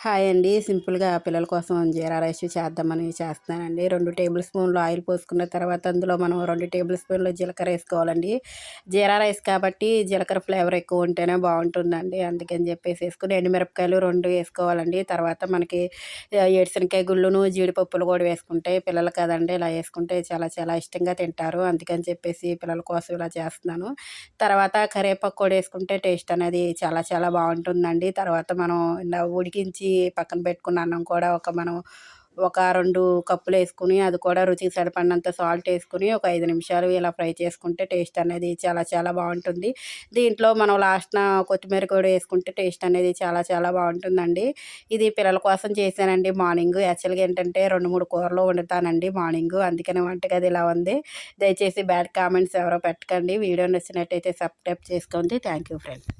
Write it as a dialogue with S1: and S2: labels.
S1: Hi అండి. సింపుల్గా పిల్లల కోసం జీరా రైస్ చేద్దామని చేస్తున్నానండి. రెండు టేబుల్ స్పూన్లు ఆయిల్ పోసుకున్న తర్వాత అందులో మనం రెండు టేబుల్ స్పూన్లు జీలకర్ర వేసుకోవాలండి. జీరా రైస్ కాబట్టి జీలకర్ర ఫ్లేవర్ ఎక్కువ ఉంటేనే బాగుంటుందండి. అందుకని చెప్పేసి వేసుకుని ఎండుమిరపకాయలు రెండు వేసుకోవాలండి. తర్వాత మనకి ఏడుశనకాయ గుళ్ళును జీడిపప్పులు కూడా వేసుకుంటే పిల్లలు కదండి ఇలా వేసుకుంటే చాలా చాలా ఇష్టంగా తింటారు. అందుకని చెప్పేసి పిల్లల కోసం ఇలా చేస్తున్నాను. తర్వాత కరివేపాకు కూడా వేసుకుంటే టేస్ట్ అనేది చాలా చాలా బాగుంటుందండి. తర్వాత మనం ఉడికించి పక్కన పెట్టుకున్న అన్నం కూడా ఒక మనం ఒక రెండు కప్పులు వేసుకుని అది కూడా రుచికి సరిపడినంత సాల్ట్ వేసుకుని ఒక ఐదు నిమిషాలు ఇలా ఫ్రై చేసుకుంటే టేస్ట్ అనేది చాలా చాలా బాగుంటుంది. దీంట్లో మనం లాస్ట్న కొత్తిమీర కూడా వేసుకుంటే టేస్ట్ అనేది చాలా చాలా బాగుంటుందండి. ఇది పిల్లల కోసం చేశానండి మార్నింగ్ యాక్చువల్గా ఏంటంటే రెండు మూడు కూరలు వండుతానండి మార్నింగ్ అందుకని వంటగది ఇలా ఉంది. దయచేసి బ్యాడ్ కామెంట్స్ ఎవరో పెట్టకండి. వీడియో నచ్చినట్టయితే సబ్స్క్రైబ్ చేసుకోండి. Thank you friend